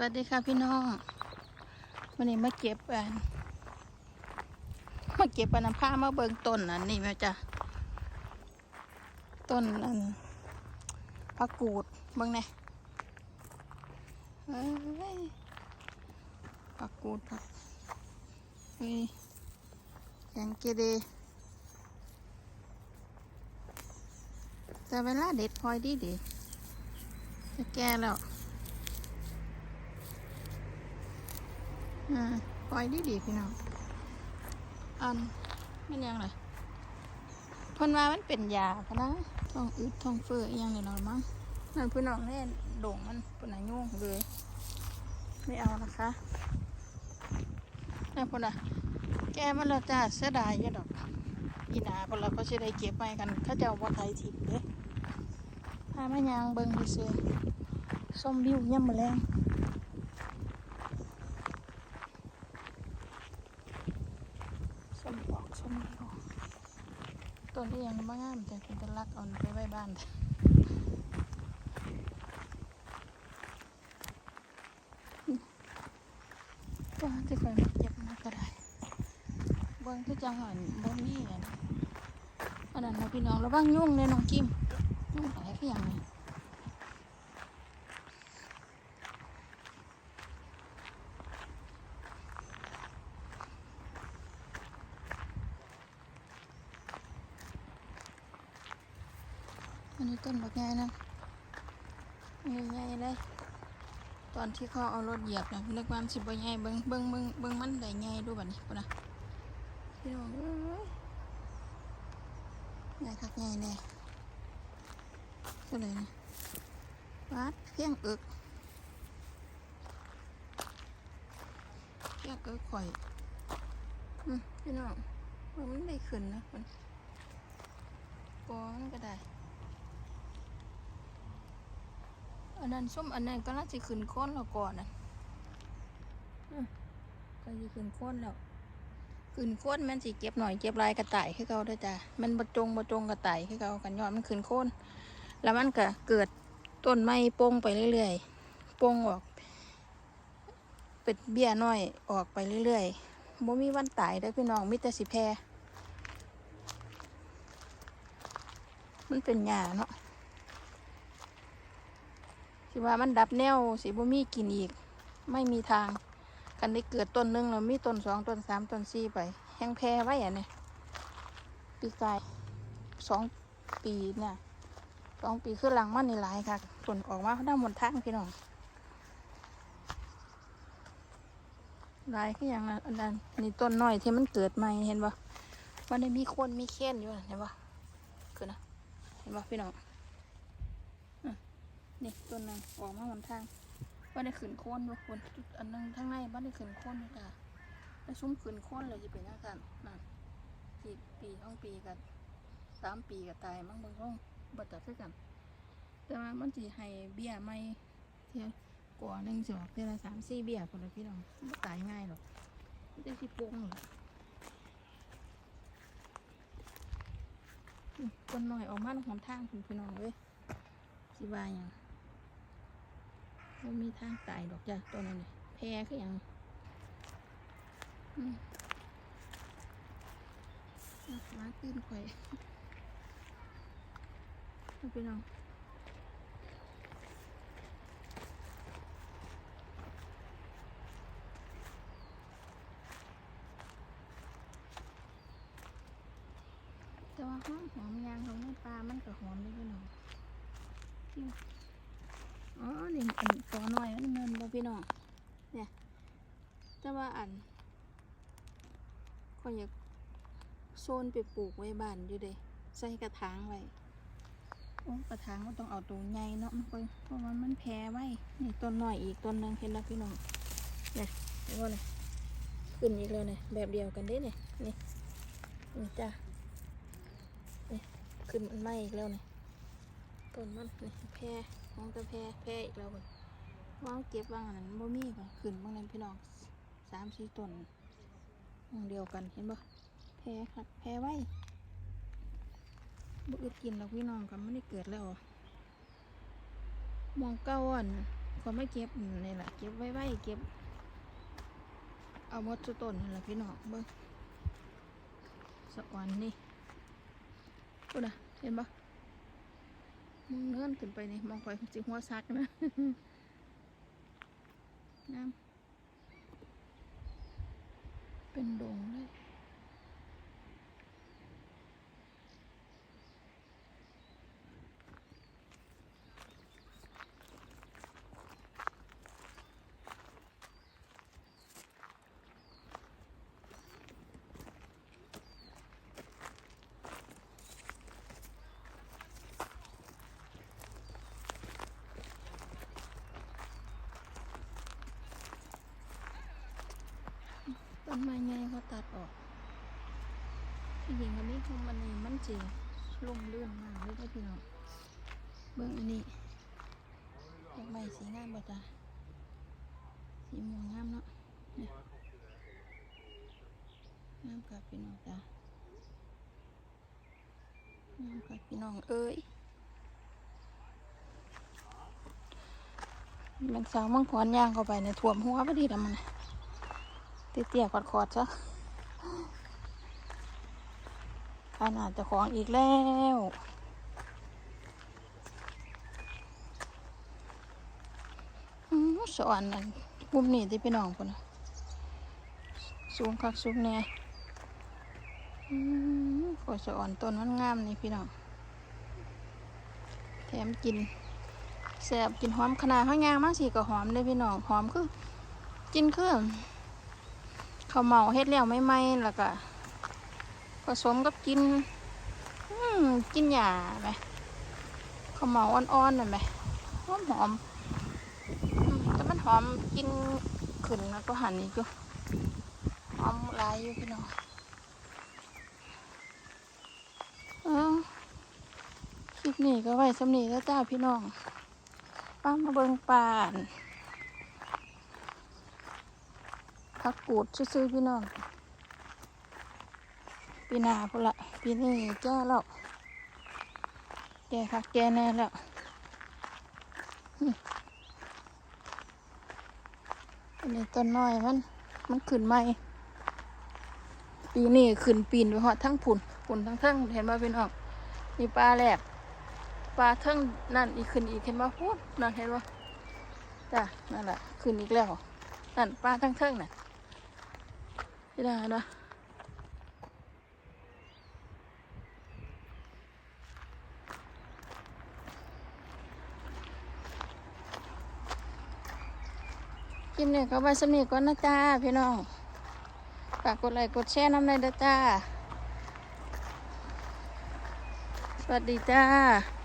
วัสดีค่ะพี่น้องวันนี้มาเก็บอันมาเก็บอันผ้ามาเบิงต้นอันนี้แม่จ้ะต้นอันผักกูดเบิงแหนเอ้ยผักกูดผักเฮ้ยแกงเกเดแต่เวลาเด็ดพลอยดีดีจะแก่แล้ว อ่าปล่อยดีดีพี่น้องอันไม่นยังเลยเพิ่นว่ามันเป็นยาพะนะท้องอืดท้องเฟ้ออยังนี่นอนมั้งนั่นพี่น้องแน่โด่งมันเป็นอายุ่งเลย ไม่เอานะคะนี่พุ่นอะแกมันเราจะเสียดายเยอดอกอีหนาพวกเราก็จะได้เก็บไปกันเขาเจะว่าไทยทิพย์เด้พาแม่ยางเบิ่งไปซื้อส้มวิวย่ำมะแรง ส้มปอกส้มเดียว ต้นที่ยังไม่งามแต่เป็นตะลักเอาไปไว้บ้านก็จะคอยมาเก็บมาก็ได้เบิ้งที่จังหวัดบ่มีอันอันนั้นนะพี่น้องระวังยุ่งเลยน้องกิมยุ่งอะไรก็อย่างนี้ นนี้ต้นบักใหญ่นะใหญ่เลยตอนที่เขาเอารถเหยียบนะนึกว่ามันสิบใหญ่เบิ่งเบิ่งเบิ่งเบิ่งมันได้ใหญ่ดูบัดนี้พุ่นนะพี่น้องเอ้ยใหญ่คักใหญ่แน่ก็เลยนะวัดเพียงอิกเพียงอิกข่อยอืมพี่น้องมันได้ขึ้นนะคนกอมันก็ได้ อันนั้นส้มอันนั้นก็น่าจะขึ้นค้นแล้วก่อนนะก็จะขึ้นค้นแล้วขึ้นค้นแมันสิเก็บหน่อยเก็บลายกระต่ายให้เขาด้วยจ้ะมันบรจงบรจงกระต่ายให้เขากันยอดมันขึ้นค้นแล้วมันก็เกิดต้นไม้โป่งไปเรื่อยๆโป่งออก เป็นเบี้ยน้อยออกไปเรื่อยๆบ่มีวันตายได้พี่น้องมิแต่สิแพรมันเป็นหญ้าเนาะ สิว่ามันดับแนวสิบ่มีกินอีก ไม่มีทางกันได้เกิดต้นหนึ่งเรามีต้นสองต้นสามต้นสี่ไปแห้งแพร่ไว้อะเนี่ยปีกายสองปีเนี่ยสองปีขึ้นหลังมันนี่หลายค่ะต้นออกมาเขาได้หมดทางพี่น้องหลายคืออย่างนั้นอันนั้นนี่ต้นน้อยที่มันเกิดใหม่เห็นปะมันได้มีคนมีเค้นอยู่เห็นปะคือนะเห็นปะพี่น้อง นี่ต้นนั้นออกมาหนทางว่าได้ขึ้นโค่นว่าคนอันนึงทางในบ้านได้ขึ้นโค่นเลยจ้ะได้ซุ้มขึ้นโค่นเลยจะเป็นอาการนั่นปีปีท้องปีกันสามปีก็ตายมั้งบางห้องบัดตัดคือกัน แต่ว่ามันจะให้เบี้ยไม่เที่ยวก่อหนึ่งจอกเดือนละสามสี่เบี้ยคนละพี่น้องตายง่ายหรอกไม่ได้ที่โป่งหรอกต้นหน่อยออกมาหอมทางคุณพี่น้องเว้ยสิบายอย่าง มันมีทางตายดอกจ้ะตัวนั้นเลยแพร่คืออย่างอืมามาขึ้นข่อยเอาไปน้องแต่ว่าหอมหอมยางของในปลามันก็หอมด้วยพี่น้อง อ๋อนี่อันตัวน้อยมันเมินบ่พี่น้องเนี่ยแต่ว่าอันก็อยากโซนไปปลูกไว้บ้านอยู่เด้ใส่กระถางไว้โอ้กระถางก็ต้องเอาตัวใหญ่เนาะมันค่อยเพราะว่ามันแพ้ไว้นี่ต้นน้อยอีกต้นนึงเห็นแล้วพี่น้องเนี่ยเห็นว่าเลยขึ้นอีกแล้วเนี่ยแบบเดียวกันเด้เนี่ยนี่นี่จ้ะนี่ขึ้นมันไหมอีกแล้วเนี่ยต้นมันนี่แพร่ มองแต่แพร่แพร่อีกแล้วคนว่างเก็บว่างอันนั้นบ่มีก่อนขึ้นบางนั้นพี่น้องสามสี่ต้นหม้องเดียวกันเห็นบ่แพร่ค่ะแพร่ไว้บ่อึดกินหรอกพี่น้องก็ไม่ได้เกิดแล้วมองเก้าอ่อนคคนไม่เก็บนี่แหละเก็บไว้ไว้เก็บ เอามดทุต้นนี่แหละพี่น้องเบิ้งสะอ่อนนี่พูนะเห็นปะ มองเนื่อนขึ้นไปนี่มองไปจิหัวซักนะน้ำเป็นดงเลย ต้นไม้ใหญ่เขาตัดออกที่จริงอันนี้ขอมันนี่มันจริงลมเลื่อนมากเลยได้พี่น้องเบิ่งอันนี้ดอกไม้สีงามบ่จ้ะสีม่วงงามเนาะงามกับพี่น้องจ้ะงามกับพี่น้องเอ้ยมันสาวมังกรย่างเข้าไปในยท่วมหัวพอดีแล้วมันนะ เตี้ยๆขอดๆซะขนาดจะของอีกแล้วอืมสอนนั่นมุมนี้ที่พี่น้องคนน่ะสูงคักสูงแน่อืมกว่าสอนต้นมันงามนี่พี่น้อง แถมกินแซ่บกินหอมขนาดข้างยางมากสิก็หอมเลยพี่น้อง หอมคือ กินคือ ข้าเมาเฮ็ดแล้วไม่ไหมแล้วก็ผสมกับกินกินหญ้าไหมข้าวเหมาอ่อนๆนั่นไหมหอมหอมแต่มันหอมกินขึ้นแล้วก็หันอีกอยู่หอมหลายอยู่พี่น้องเออคลิปนี้ก็ไว้สำนีแล้วจ้าพี่น้องป้ามาเบิงป่าน พักกูดซื้อๆพี่น้องปีนาพุ่นละปีนี้แก่แล้วแก่คักแก่แน่แล้วอันนี้ต้นน้อยมัน มันขึ้นใหม่ปีนี้ขึ้นปีนไปหอดทั้งผุนผุนทั้งเทิงเห็นบ่พี่น้องนี่ปลาแหลกปลาเทิงนั่นอีกขึ้นอีกเห็นบ่พูดนั่นเห็นบ่จ้ะนั่นแหละขึ้นอีกแล้วนั่นปลาทั้งเทิงน่ะ ไม่ได้นะคลิปนี้ก็ไปสนิทก่อนนะจ้าพี่น้อง ฝากกดไลค์กดแชร์น้ำในอยเด้อจ้า สวัสดีจ้า